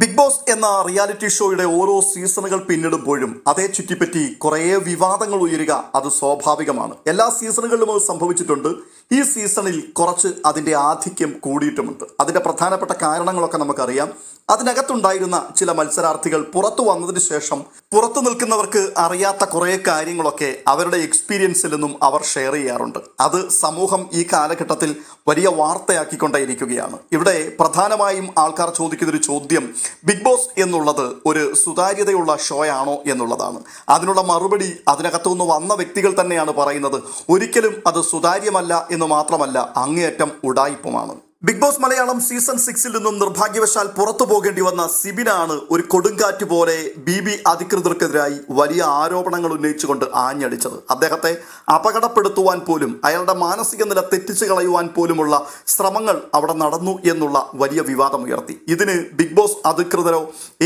Big boss എന്ന reality ഷോയുടെ ഓരോ സീസണുകൾ പിന്നിടുമ്പോഴും അതേ ചുറ്റിപ്പറ്റി കുറേ വിവാദങ്ങൾ ഉയരുക അത് സ്വാഭാവികമാണ്. എല്ലാ സീസണുകളിലും അത് സംഭവിച്ചിട്ടുണ്ട്. ഈ സീസണിൽ കുറച്ച് അതിന്റെ ആധിക്യം കൂടിയിട്ടുമുണ്ട്. അതിന്റെ പ്രധാനപ്പെട്ട കാരണങ്ങളൊക്കെ നമുക്കറിയാം. അതിനകത്തുണ്ടായിരുന്ന ചില മത്സരാർത്ഥികൾ പുറത്തു വന്നതിന് ശേഷം പുറത്തു നിൽക്കുന്നവർക്ക് അറിയാത്ത കുറേ കാര്യങ്ങളൊക്കെ അവരുടെ എക്സ്പീരിയൻസിൽ നിന്നും അവർ ഷെയർ ചെയ്യാറുണ്ട്. അത് സമൂഹം ഈ കാലഘട്ടത്തിൽ വലിയ വാർത്തയാക്കിക്കൊണ്ടേയിരിക്കുകയാണ്. ഇവിടെ പ്രധാനമായും ആൾക്കാർ ചോദിക്കുന്നൊരു ചോദ്യം ബിഗ് ബോസ് എന്നുള്ളത് ഒരു സുതാര്യതയുള്ള ഷോ ആണോ എന്നുള്ളതാണ്. അതിനുള്ള മറുപടി അതിനകത്തു നിന്ന് വന്ന വ്യക്തികൾ തന്നെയാണ് പറയുന്നത്. ഒരിക്കലും അത് സുതാര്യമല്ല എന്ന് മാത്രമല്ല അങ്ങേയറ്റം ഉടായിപ്പുമാണ്. ബിഗ് ബോസ് മലയാളം സീസൺ സിക്സിൽ നിന്നും നിർഭാഗ്യവശാൽ പുറത്തു പോകേണ്ടി വന്ന സിബിനാണ് ഒരു കൊടുങ്കാറ്റ് പോലെ ബി ബി അധികൃതർക്കെതിരായി വലിയ ആരോപണങ്ങൾ ഉന്നയിച്ചുകൊണ്ട് ആഞ്ഞടിച്ചത്. അദ്ദേഹത്തെ അപകടപ്പെടുത്തുവാൻ പോലും അയാളുടെ മാനസിക നില തെറ്റിച്ചു കളയുവാൻ പോലുമുള്ള ശ്രമങ്ങൾ അവിടെ നടന്നു എന്നുള്ള വലിയ വിവാദമുയർത്തി ഇതിന് ബിഗ് ബോസ് അധികൃതരോ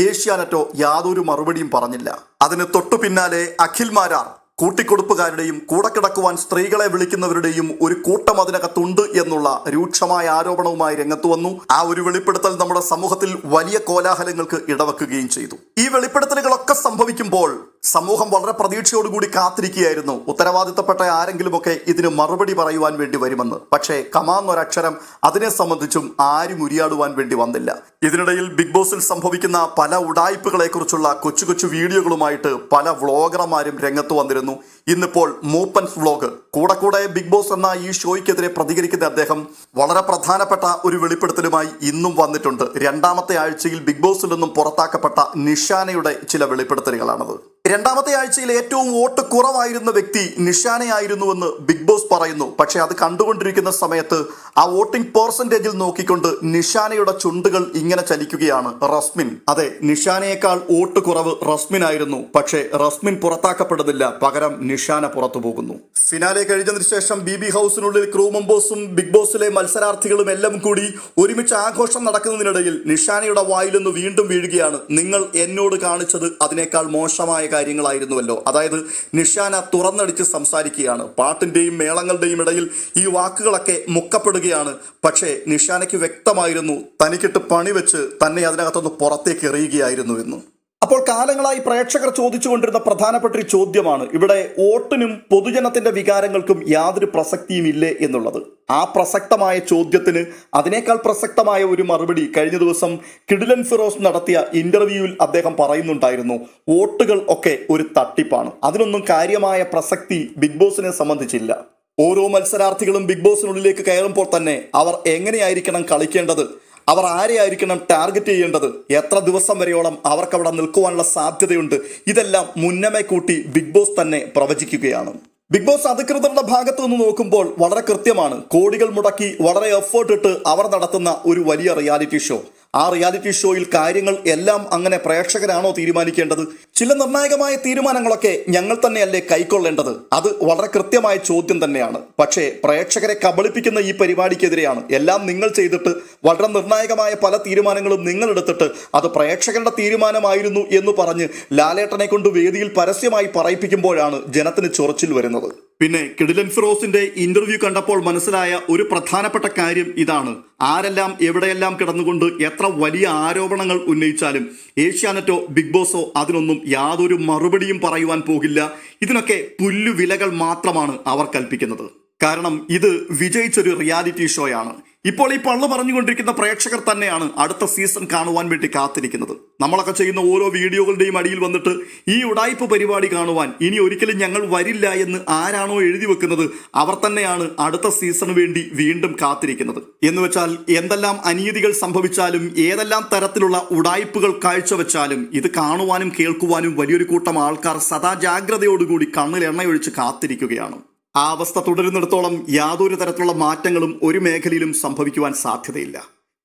ഏഷ്യാനെറ്റോ യാതൊരു മറുപടിയും പറഞ്ഞില്ല. അതിന് തൊട്ടു പിന്നാലെ അഖിൽ മാരാർ കൂട്ടിക്കൊടുപ്പുകാരുടെയും കൂടെ കിടക്കുവാൻ സ്ത്രീകളെ വിളിക്കുന്നവരുടെയും ഒരു കൂട്ടം അതിനകത്തുണ്ട് എന്നുള്ള രൂക്ഷമായ ആരോപണവുമായി രംഗത്ത് വന്നു. ആ ഒരു വെളിപ്പെടുത്തൽ നമ്മുടെ സമൂഹത്തിൽ വലിയ കോലാഹലങ്ങൾക്ക് ഇടവെക്കുകയും ചെയ്തു. ഈ വെളിപ്പെടുത്തലുകളൊക്കെ സംഭവിക്കുമ്പോൾ സമൂഹം വളരെ പ്രതീക്ഷയോടുകൂടി കാത്തിരിക്കുകയായിരുന്നു. ഉത്തരവാദിത്തപ്പെട്ട ആരെങ്കിലുമൊക്കെ ഇതിന് മറുപടി പറയുവാൻ വേണ്ടി വരുമെന്ന്. പക്ഷേ കമാന്നൊരക്ഷരം അതിനെ സംബന്ധിച്ചും ആരും ഉരിയാടുവാൻ വേണ്ടി വന്നില്ല. ഇതിനിടയിൽ ബിഗ് ബോസിൽ സംഭവിക്കുന്ന പല ഉടായ്പകളെ കുറിച്ചുള്ള കൊച്ചു കൊച്ചു വീഡിയോകളുമായിട്ട് പല വ്ളോഗർമാരും രംഗത്ത് വന്നിരുന്നു. ഇന്നിപ്പോൾ മൂപ്പൻസ് വ്ളോഗ്. കൂടെ കൂടെ ബിഗ് ബോസ് എന്ന ഈ ഷോയ്ക്കെതിരെ പ്രതികരിക്കുന്ന അദ്ദേഹം വളരെ പ്രധാനപ്പെട്ട ഒരു വെളിപ്പെടുത്തലുമായി ഇന്നും വന്നിട്ടുണ്ട്. രണ്ടാമത്തെ ആഴ്ചയിൽ ബിഗ് ബോസിൽ നിന്നും പുറത്താക്കപ്പെട്ട നിഷാനയുടെ ചില വെളിപ്പെടുത്തലുകളാണത്. രണ്ടാമത്തെ ആഴ്ചയിൽ ഏറ്റവും വോട്ട് കുറവായിരുന്ന വ്യക്തി നിഷാനയായിരുന്നുവെന്ന് ബിഗ് ബോസ് പറയുന്നു. പക്ഷെ അത് കണ്ടുകൊണ്ടിരിക്കുന്ന സമയത്ത് ആ വോട്ടിംഗ് പെർസെന്റേജിൽ നോക്കിക്കൊണ്ട് നിഷാനയുടെ ചുണ്ടുകൾ ഇങ്ങനെ ചലിക്കുകയാണ് റസ്മിൻ. അതെ നിഷാനയേക്കാൾ വോട്ട് കുറവ് റസ്മിൻ ആയിരുന്നു. പക്ഷേ റസ്മിൻ പുറത്താക്കപ്പെടുന്നില്ല. പകരം നിഷാന പുറത്തു പോകുന്നു. ഫിനാലെ കഴിഞ്ഞതിന് ശേഷം ബി ബി ഹൗസിനുള്ളിൽ ക്രൂ മെമ്പേഴ്സും ബിഗ് ബോസിലെ മത്സരാർത്ഥികളും എല്ലാം കൂടി ഒരുമിച്ച് ആഘോഷം നടക്കുന്നതിനിടയിൽ നിഷാനയുടെ വായിൽ നിന്ന് വീണ്ടും വീഴുകയാണ്. നിങ്ങൾ എന്നോട് കാണിച്ചത് അതിനേക്കാൾ മോശമായ കാര്യങ്ങളായിരുന്നുവല്ലോ. അതായത് നിഷാന തുറന്നടിച്ച് സംസാരിക്കുകയാണ്. പാട്ടിന്റെയും മേളങ്ങളുടെയും ഇടയിൽ ഈ വാക്കുകളൊക്കെ മുക്കപ്പെടുകയാണ്. പക്ഷേ നിഷാനയ്ക്ക് വ്യക്തമായിരുന്നു തനിക്കിട്ട് പണി വെച്ച് തന്നെ അതിനകത്തുനിന്ന് പുറത്തേക്ക് എറിയുകയായിരുന്നു എന്ന്. അപ്പോൾ കാലങ്ങളായി പ്രേക്ഷകർ ചോദിച്ചുകൊണ്ടിരുന്ന പ്രധാനപ്പെട്ട ഒരു ചോദ്യമാണ്. ഇവിടെ വോട്ടിനും പൊതുജനത്തിന്റെ വികാരങ്ങൾക്കും യാതൊരു പ്രസക്തിയും ഇല്ലേ എന്നുള്ളത്. ആ പ്രസക്തമായ ചോദ്യത്തിന് അതിനേക്കാൾ പ്രസക്തമായ ഒരു മറുപടി കഴിഞ്ഞ ദിവസം കിഡിലൻ ഫിറോസ് നടത്തിയ ഇന്റർവ്യൂവിൽ അദ്ദേഹം പറയുന്നുണ്ടായിരുന്നു വോട്ടുകൾ ഒക്കെ ഒരു തട്ടിപ്പാണ്. അതിനൊന്നും കാര്യമായ പ്രസക്തി ബിഗ് ബോസിനെ സംബന്ധിച്ചില്ല. ഓരോ മത്സരാർത്ഥികളും ബിഗ് ബോസിനുള്ളിലേക്ക് കയറുമ്പോൾ തന്നെ അവർ എങ്ങനെയായിരിക്കണം കളിക്കേണ്ടത് അവർ ആരെയായിരിക്കണം ടാർഗറ്റ് ചെയ്യേണ്ടത്? എത്ര ദിവസം വരെയോളം അവർക്ക് അവിടെ നിൽക്കുവാനുള്ള സാധ്യതയുണ്ട്? ഇതെല്ലാം മുന്നമേ കൂട്ടി ബിഗ് ബോസ് തന്നെ പ്രവചിക്കുകയാണ്. ബിഗ് ബോസ് അധികൃതരുടെ ഭാഗത്ത് നിന്ന് നോക്കുമ്പോൾ വളരെ കൃത്യമാണ്. കോടികൾ മുടക്കി വളരെ എഫേർട്ട് ഇട്ട് അവർ നടത്തുന്ന ഒരു വലിയ റിയാലിറ്റി ഷോ ആ റിയാലിറ്റി ഷോയിൽ കാര്യങ്ങൾ എല്ലാം അങ്ങനെ പ്രേക്ഷകരാണോ തീരുമാനിക്കേണ്ടത്? ചില നിർണായകമായ തീരുമാനങ്ങളൊക്കെ ഞങ്ങൾ തന്നെയല്ലേ കൈക്കൊള്ളേണ്ടത്? അത് വളരെ കൃത്യമായ ചോദ്യം തന്നെയാണ്. പക്ഷേ പ്രേക്ഷകരെ കബളിപ്പിക്കുന്ന ഈ പരിപാടിക്കെതിരെയാണ് എല്ലാം നിങ്ങൾ ചെയ്തിട്ട് വളരെ നിർണായകമായ പല തീരുമാനങ്ങളും നിങ്ങൾ എടുത്തിട്ട് അത് പ്രേക്ഷകരുടെ തീരുമാനമായിരുന്നു എന്ന് പറഞ്ഞ് ലാലേട്ടനെ കൊണ്ട് വേദിയിൽ പരസ്യമായി പറയിപ്പിക്കുമ്പോഴാണ് ജനത്തിന് ചൊറച്ചിൽ വരുന്നത്. പിന്നെ കിഡിലൻ ഫിറോസിന്റെ ഇന്റർവ്യൂ കണ്ടപ്പോൾ മനസ്സിലായ ഒരു പ്രധാനപ്പെട്ട കാര്യം ഇതാണ്. ആരെല്ലാം എവിടെയെല്ലാം കിടന്നുകൊണ്ട് എത്ര വലിയ ആരോപണങ്ങൾ ഉന്നയിച്ചാലും ഏഷ്യാനെറ്റോ ബിഗ് ബോസോ അതിനൊന്നും യാതൊരു മറുപടിയും പറയുവാൻ പോകില്ല. ഇതിനൊക്കെ പുല്ലുവിലകൾ മാത്രമാണ് അവർ കൽപ്പിക്കുന്നത്. കാരണം ഇത് വിജയിച്ചൊരു റിയാലിറ്റി ഷോയാണ് ഇപ്പോൾ ഈ പള്ളു പറഞ്ഞുകൊണ്ടിരിക്കുന്ന പ്രേക്ഷകർ തന്നെയാണ് അടുത്ത സീസൺ കാണുവാൻ വേണ്ടി കാത്തിരിക്കുന്നത്. നമ്മളൊക്കെ ചെയ്യുന്ന ഓരോ വീഡിയോകളുടെയും അടിയിൽ വന്നിട്ട് ഈ ഉടായ്പ പരിപാടി കാണുവാൻ ഇനി ഒരിക്കലും ഞങ്ങൾ വരില്ല എന്ന് ആരാണോ എഴുതി വെക്കുന്നത് അവർ തന്നെയാണ് അടുത്ത സീസണിന് വേണ്ടി വീണ്ടും കാത്തിരിക്കുന്നത്. എന്ന് വെച്ചാൽ എന്തെല്ലാം അനീതികൾ സംഭവിച്ചാലും ഏതെല്ലാം തരത്തിലുള്ള ഉടായ്പകൾ കാഴ്ചവെച്ചാലും ഇത് കാണുവാനും കേൾക്കുവാനും വലിയൊരു കൂട്ടം ആൾക്കാർ സദാ ജാഗ്രതയോടുകൂടി കണ്ണിൽ എണ്ണയൊഴിച്ച് കാത്തിരിക്കുകയാണ്. ആ അവസ്ഥ തുടരുന്നിടത്തോളം യാതൊരു തരത്തിലുള്ള മാറ്റങ്ങളും ഒരു മേഖലയിലും സംഭവിക്കുവാൻ സാധ്യതയില്ല.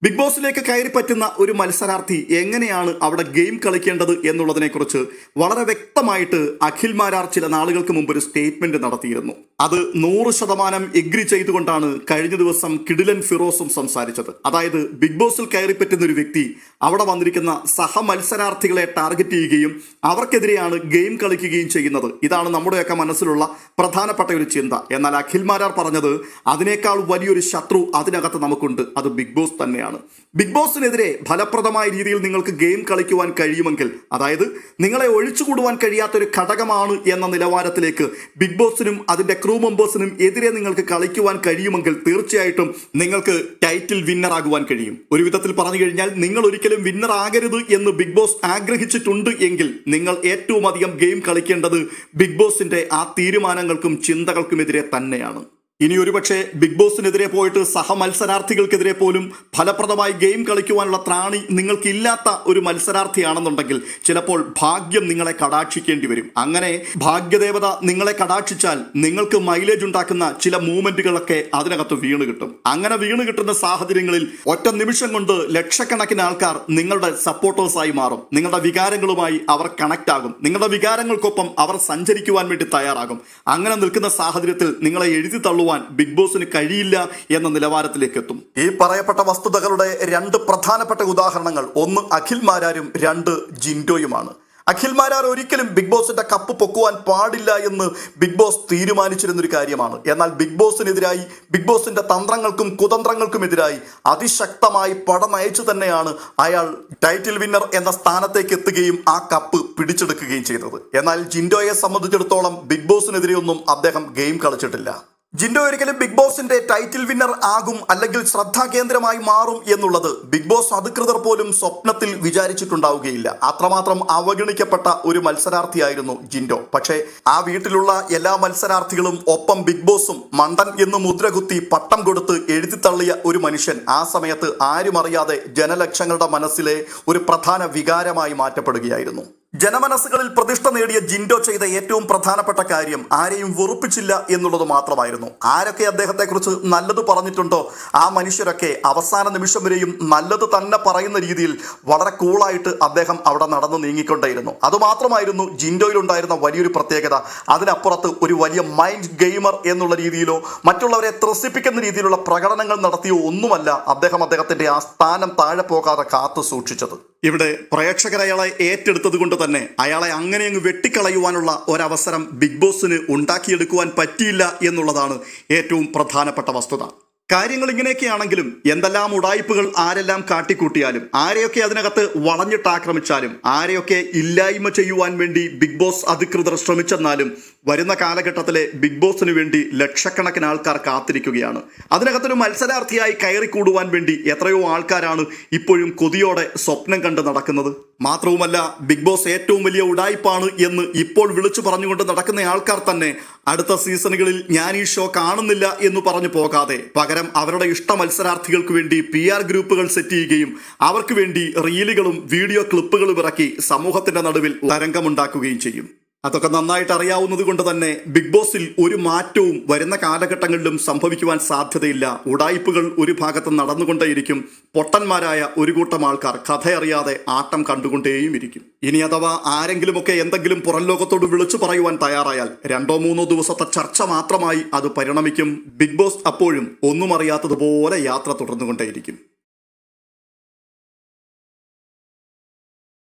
ബിഗ് ബോസിലേക്ക് കയറി പറ്റുന്ന ഒരു മത്സരാർത്ഥി എങ്ങനെയാണ് അവിടെ ഗെയിം കളിക്കേണ്ടത് എന്നുള്ളതിനെക്കുറിച്ച് വളരെ വ്യക്തമായിട്ട് അഖിൽ മാരാർ ചില നാളുകൾക്ക് മുമ്പ് ഒരു സ്റ്റേറ്റ്മെന്റ് നടത്തിയിരുന്നു. അത് നൂറ് ശതമാനം എഗ്രി ചെയ്തുകൊണ്ടാണ് കഴിഞ്ഞ ദിവസം കിഡിലൻ ഫിറോസും സംസാരിച്ചത്. അതായത് ബിഗ് ബോസിൽ കയറിപ്പറ്റുന്ന ഒരു വ്യക്തി അവിടെ വന്നിരിക്കുന്ന സഹമത്സരാർത്ഥികളെ ടാർഗറ്റ് ചെയ്യുകയും അവർക്കെതിരെയാണ് ഗെയിം കളിക്കുകയും ചെയ്യുന്നത്. ഇതാണ് നമ്മുടെയൊക്കെ മനസ്സിലുള്ള പ്രധാനപ്പെട്ട ഒരു ചിന്ത. എന്നാൽ അഖിൽ മാരാർ പറഞ്ഞത് അതിനേക്കാൾ വലിയൊരു ശത്രു അതിനകത്ത് നമുക്കുണ്ട്. അത് ബിഗ് ബോസ് തന്നെയാണ്. ബിഗ് ബോസിനെതിരെ ഫലപ്രദമായ രീതിയിൽ നിങ്ങൾക്ക് ഗെയിം കളിക്കുവാൻ കഴിയുമെങ്കിൽ അതായത് നിങ്ങളെ ഒഴിച്ചുകൂടുവാൻ കഴിയാത്തൊരു ഘടകമാണ് എന്ന നിലവാരത്തിലേക്ക് ബിഗ് ബോസിനും അതിന്റെ ക്രൂ മെമ്പേഴ്സിനും എതിരെ നിങ്ങൾക്ക് കളിക്കുവാൻ കഴിയുമെങ്കിൽ തീർച്ചയായിട്ടും നിങ്ങൾക്ക് ടൈറ്റിൽ വിന്നർ ആകുവാൻ കഴിയും. ഒരു വിധത്തിൽ പറഞ്ഞു കഴിഞ്ഞാൽ നിങ്ങൾ ഒരിക്കലും വിന്നർ ആകരുത് എന്ന് ബിഗ് ബോസ് ആഗ്രഹിച്ചിട്ടുണ്ട് എങ്കിൽ നിങ്ങൾ ഏറ്റവും അധികം ഗെയിം കളിക്കേണ്ടത് ബിഗ് ബോസിന്റെ ആ തീരുമാനങ്ങൾക്കും ചിന്തകൾക്കുമെതിരെ തന്നെയാണ്. ഇനി ഒരുപക്ഷെ ബിഗ് ബോസിനെതിരെ പോയിട്ട് സഹമത്സരാർത്ഥികൾക്കെതിരെ പോലും ഫലപ്രദമായി ഗെയിം കളിക്കുവാനുള്ള ത്രാണി നിങ്ങൾക്കില്ലാത്ത ഒരു മത്സരാർത്ഥിയാണെന്നുണ്ടെങ്കിൽ ചിലപ്പോൾ ഭാഗ്യം നിങ്ങളെ കടാക്ഷിക്കേണ്ടി വരും. അങ്ങനെ ഭാഗ്യദേവത നിങ്ങളെ കടാക്ഷിച്ചാൽ നിങ്ങൾക്ക് മൈലേജ് ഉണ്ടാക്കുന്ന ചില മൂവ്മെന്റുകളൊക്കെ അതിനകത്ത് വീണ് കിട്ടും. അങ്ങനെ വീണ് കിട്ടുന്ന സാഹചര്യങ്ങളിൽ ഒറ്റ നിമിഷം കൊണ്ട് ലക്ഷക്കണക്കിന് ആൾക്കാർ നിങ്ങളുടെ സപ്പോർട്ടേഴ്സായി മാറും. നിങ്ങളുടെ വികാരങ്ങളുമായി അവർ കണക്ട് ആകും. നിങ്ങളുടെ വികാരങ്ങൾക്കൊപ്പം അവർ സഞ്ചരിക്കുവാൻ വേണ്ടി തയ്യാറാകും. അങ്ങനെ നിൽക്കുന്ന സാഹചര്യത്തിൽ നിങ്ങളെ എഴുതി തള്ളുവാൻ ബിഗ് ബോസിന് കഴിയില്ല എന്ന നിലവാരത്തിലേക്ക് എത്തും. ഈ പറയപ്പെട്ട വസ്തുതകളുടെ രണ്ട് പ്രധാനപ്പെട്ട ഉദാഹരണങ്ങൾ ഒന്ന് അഖിൽ മാരാരും രണ്ട് ജിൻഡോയുമാണ്. അഖിൽ മാരാർ ഒരിക്കലും ബിഗ് ബോസിന്റെ കപ്പ് പൊക്കുവാൻ പാടില്ല എന്ന് ബിഗ് ബോസ് തീരുമാനിച്ചിരുന്നൊരു കാര്യമാണ്. എന്നാൽ ബിഗ് ബോസിനെതിരായി ബിഗ് ബോസിന്റെ തന്ത്രങ്ങൾക്കും കുതന്ത്രങ്ങൾക്കും എതിരായി അതിശക്തമായി പടനയച്ചു തന്നെയാണ് അയാൾ ടൈറ്റിൽ വിന്നർ എന്ന സ്ഥാനത്തേക്ക് എത്തുകയും ആ കപ്പ് പിടിച്ചെടുക്കുകയും ചെയ്തത്. എന്നാൽ ജിൻഡോയെ സംബന്ധിച്ചിടത്തോളം ബിഗ് ബോസിനെതിരെയൊന്നും അദ്ദേഹം ഗെയിം കളിച്ചിട്ടില്ല. ജിൻഡോ ഒരിക്കലും ബിഗ് ബോസിന്റെ ടൈറ്റിൽ വിന്നർ ആകും അല്ലെങ്കിൽ ശ്രദ്ധാകേന്ദ്രമായി മാറും എന്നുള്ളത് ബിഗ് ബോസ് അധികൃതർ പോലും സ്വപ്നത്തിൽ വിചാരിച്ചിട്ടുണ്ടാവുകയില്ല. അത്രമാത്രം അവഗണിക്കപ്പെട്ട ഒരു മത്സരാർത്ഥിയായിരുന്നു ജിൻഡോ. പക്ഷേ ആ വീട്ടിലുള്ള എല്ലാ മത്സരാർത്ഥികളും ഒപ്പം ബിഗ് ബോസും മണ്ടൻ എന്ന് മുദ്രകുത്തി പട്ടം കൊടുത്ത് എഴുതിത്തള്ളിയ ഒരു മനുഷ്യൻ ആ സമയത്ത് ആരും അറിയാതെ ജനലക്ഷങ്ങളുടെ മനസ്സിലെ ഒരു പ്രധാന വികാരമായി മാറ്റപ്പെടുകയായിരുന്നു. ജനമനസ്സുകളിൽ പ്രതിഷ്ഠ നേടിയ ജിൻഡോ ചെയ്ത ഏറ്റവും പ്രധാനപ്പെട്ട കാര്യം ആരെയും വെറുപ്പിച്ചില്ല എന്നുള്ളത് മാത്രമായിരുന്നു. ആരൊക്കെ അദ്ദേഹത്തെക്കുറിച്ച് നല്ലത് പറഞ്ഞിട്ടുണ്ടോ? ആ മനുഷ്യരൊക്കെ അവസാന നിമിഷം വരെയും നല്ലത് തന്നെ പറയുന്ന രീതിയിൽ വളരെ കൂളായിട്ട് അദ്ദേഹം അവിടെ നടന്നു നീങ്ങിക്കൊണ്ടേയിരുന്നു. അതുമാത്രമായിരുന്നു ജിൻഡോയിലുണ്ടായിരുന്ന വലിയൊരു പ്രത്യേകത. അതിനപ്പുറത്ത് ഒരു വലിയ മൈൻഡ് ഗെയിമർ എന്നുള്ള രീതിയിലോ മറ്റുള്ളവരെ ത്രസിപ്പിക്കുന്ന രീതിയിലുള്ള പ്രകടനങ്ങൾ നടത്തിയോ ഒന്നുമല്ല അദ്ദേഹം അദ്ദേഹത്തിന്റെ ആ സ്ഥാനം താഴെ പോകാതെ കാത്തു സൂക്ഷിച്ചത്. ഇവിടെ പ്രേക്ഷകർ അയാളെ ഏറ്റെടുത്തത് കൊണ്ട് തന്നെ അയാളെ അങ്ങനെ അങ്ങ് വെട്ടിക്കളയുവാനുള്ള ഒരവസരം ബിഗ് ബോസിന് ഉണ്ടാക്കിയെടുക്കുവാൻ പറ്റിയില്ല എന്നുള്ളതാണ് ഏറ്റവും പ്രധാനപ്പെട്ട വസ്തുത. കാര്യങ്ങൾ ഇങ്ങനെയൊക്കെയാണെങ്കിലും എന്തെല്ലാം ഉടായ്പകൾ ആരെല്ലാം കാട്ടിക്കൂട്ടിയാലും ആരെയൊക്കെ അതിനകത്ത് വളഞ്ഞിട്ട് ആക്രമിച്ചാലും ആരെയൊക്കെ ഇല്ലായ്മ ചെയ്യുവാൻ വേണ്ടി ബിഗ് ബോസ് അധികൃതർ ശ്രമിച്ചെന്നാലും വരുന്ന കാലഘട്ടത്തിലെ ബിഗ് ബോസിന് വേണ്ടി ലക്ഷക്കണക്കിന് ആൾക്കാർ കാത്തിരിക്കുകയാണ്. അതിനകത്തൊരു മത്സരാർത്ഥിയായി കയറിക്കൂടുവാൻ വേണ്ടി എത്രയോ ആൾക്കാരാണ് ഇപ്പോഴും കൊതിയോടെ സ്വപ്നം കണ്ട് നടക്കുന്നത്. മാത്രവുമല്ല ബിഗ് ബോസ് ഏറ്റവും വലിയ ഉടായ്പാണ് എന്ന് ഇപ്പോൾ വിളിച്ചു പറഞ്ഞുകൊണ്ട് നടക്കുന്ന ആൾക്കാർ തന്നെ അടുത്ത സീസണുകളിൽ ഞാൻ ഈ ഷോ കാണുന്നില്ല എന്ന് പറഞ്ഞു പോകാതെ. പകരം അവരുടെ ഇഷ്ട മത്സരാർത്ഥികൾക്ക് വേണ്ടി പി ആർ ഗ്രൂപ്പുകൾ സെറ്റ് ചെയ്യുകയും അവർക്ക് വേണ്ടി റീലുകളും വീഡിയോ ക്ലിപ്പുകളും ഇറക്കി സമൂഹത്തിന്റെ നടുവിൽ തരംഗമുണ്ടാക്കുകയും ചെയ്യും. അതൊക്കെ നന്നായിട്ട് അറിയാവുന്നത് കൊണ്ട് തന്നെ ബിഗ് ബോസിൽ ഒരു മാറ്റവും വരുന്ന കാലഘട്ടങ്ങളിലും സംഭവിക്കുവാൻ സാധ്യതയില്ല. ഉടായ്പകൾ ഒരു ഭാഗത്ത് നടന്നുകൊണ്ടേയിരിക്കും. പൊട്ടന്മാരായ ഒരു കൂട്ടം ആൾക്കാർ കഥയറിയാതെ ആട്ടം കണ്ടുകൊണ്ടേയും ഇരിക്കും ഇനി അഥവാ ആരെങ്കിലുമൊക്കെ എന്തെങ്കിലും പുറം ലോകത്തോട് വിളിച്ചു പറയുവാൻ തയ്യാറായാൽ രണ്ടോ മൂന്നോ ദിവസത്തെ ചർച്ച മാത്രമായി അത് പരിണമിക്കും. ബിഗ് ബോസ് അപ്പോഴും ഒന്നും അറിയാത്തതുപോലെ യാത്ര തുടർന്നുകൊണ്ടേയിരിക്കും.